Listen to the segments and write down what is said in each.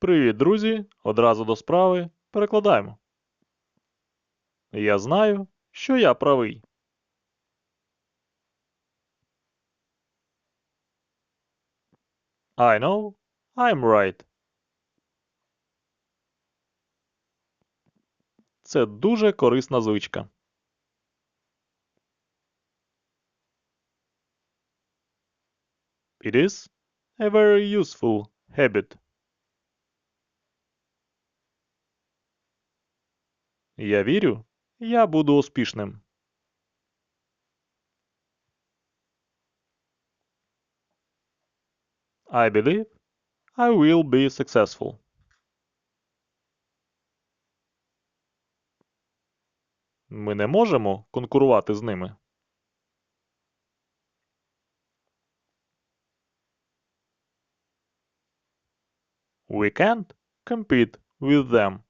Привіт, друзі! Одразу до справи. Перекладаємо. Я знаю, що я правий. I know I'm right. Це дуже корисна звичка. It is a very useful habit. Я вірю, я буду успішним. I believe I will be successful. Ми не можемо конкурувати з ними. We can't compete with them.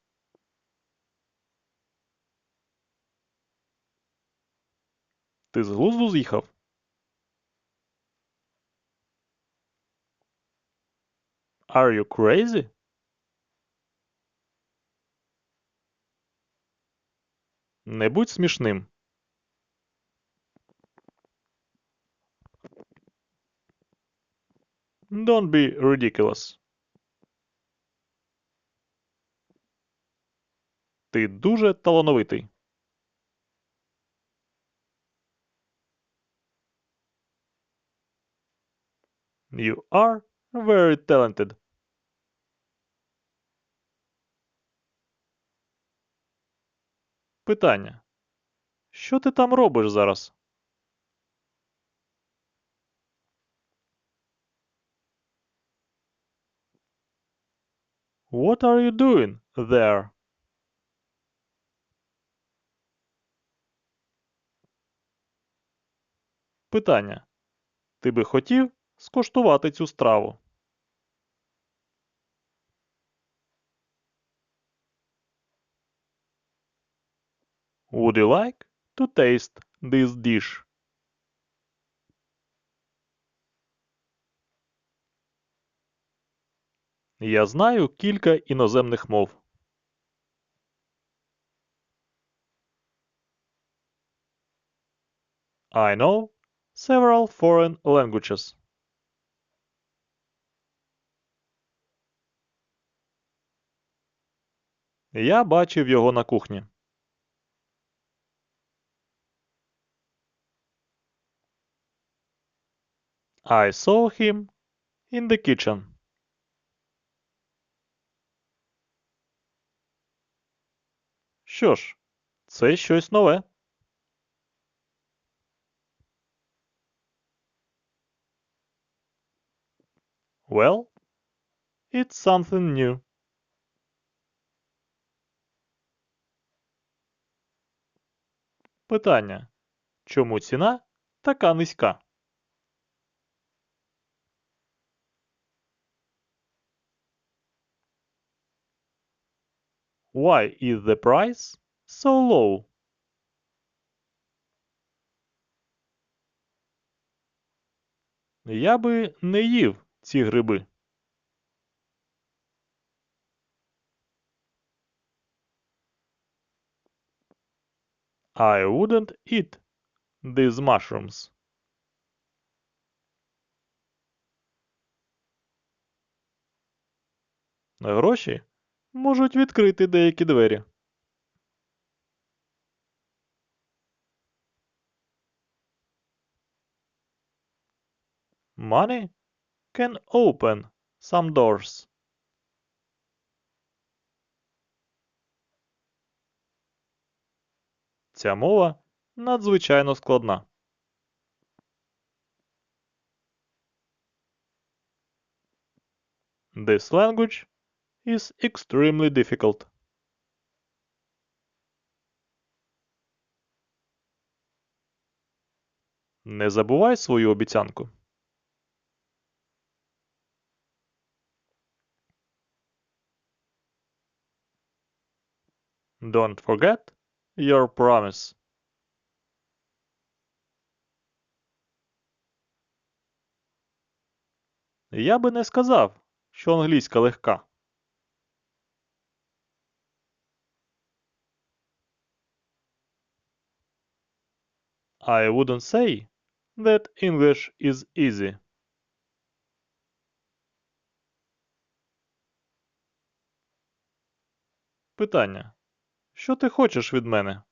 Ти з глузду з'їхав? Are you crazy? Не будь смішним. Don't be ridiculous. Ти дуже талановитий. You are very talented. Питання. Що ти там робиш зараз? What are you doing there? Питання. Ти би хотів скуштувати цю страву? Would you like to taste this dish? Я знаю кілька іноземних мов. I know several foreign languages. Я бачив його на кухні. I saw him in the kitchen. Що ж, це щось нове. Well, it's something new. Питання. Чому ціна така низька? Why is the price so low? Я би не їв ці гриби. I wouldn't eat these mushrooms. Гроші можуть відкрити деякі двері. Money can open some doors. Ця мова надзвичайно складна. This language is extremely difficult. Не забувай свою обіцянку. Don't forget your promise Я би не сказав, що англійська легка. I wouldn't say that English is easy. Питання. Що ти хочеш від мене?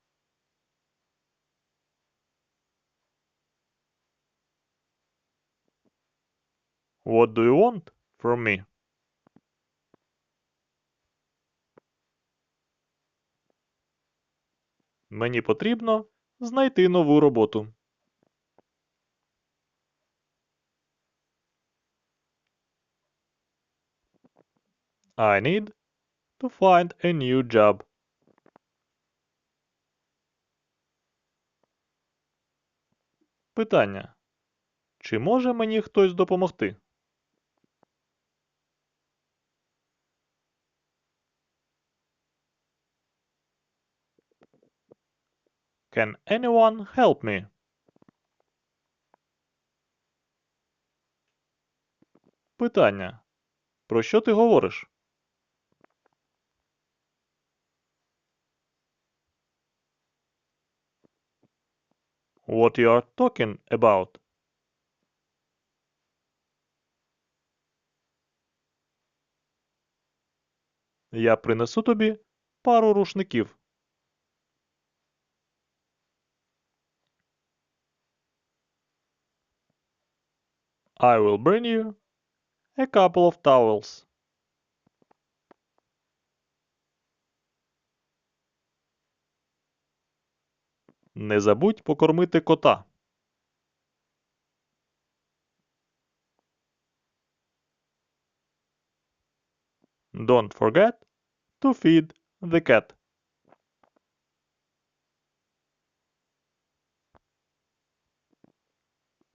What do you want from me? Мені потрібно знайти нову роботу. I need to find a new job. Питання. Чи може мені хтось допомогти? Can anyone help me? Питання. Про що ти говориш? What you are talking about? Я принесу тобі пару рушників. I will bring you a couple of towels. Не забудь покормити кота. Don't forget to feed the cat.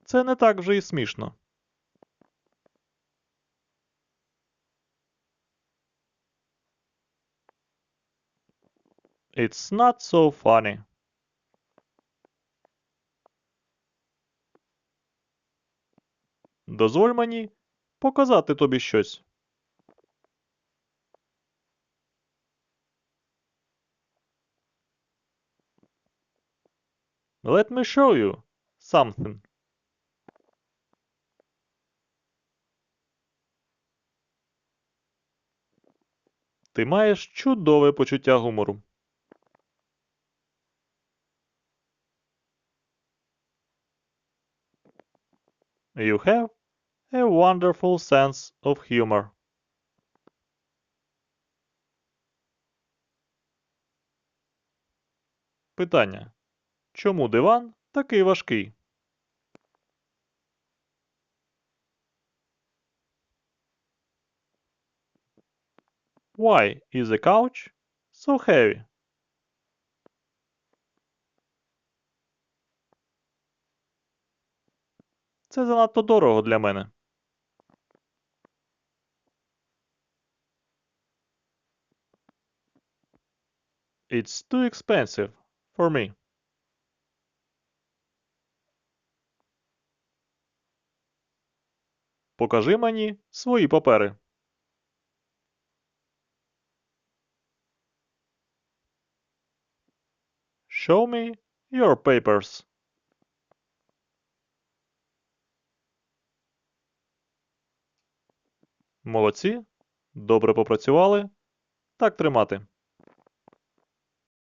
Це не так вже і смішно. It's not so funny. Дозволь мені показати тобі щось. Let me show you something. Ти маєш чудове почуття гумору. You have a wonderful sense of humor. Питання. Чому диван такий важкий? Why is the couch so heavy? Це занадто дорого для мене. It's too expensive for me. Покажи мені свої папери. Show me your papers. Молодці. Добре попрацювали. Так тримати.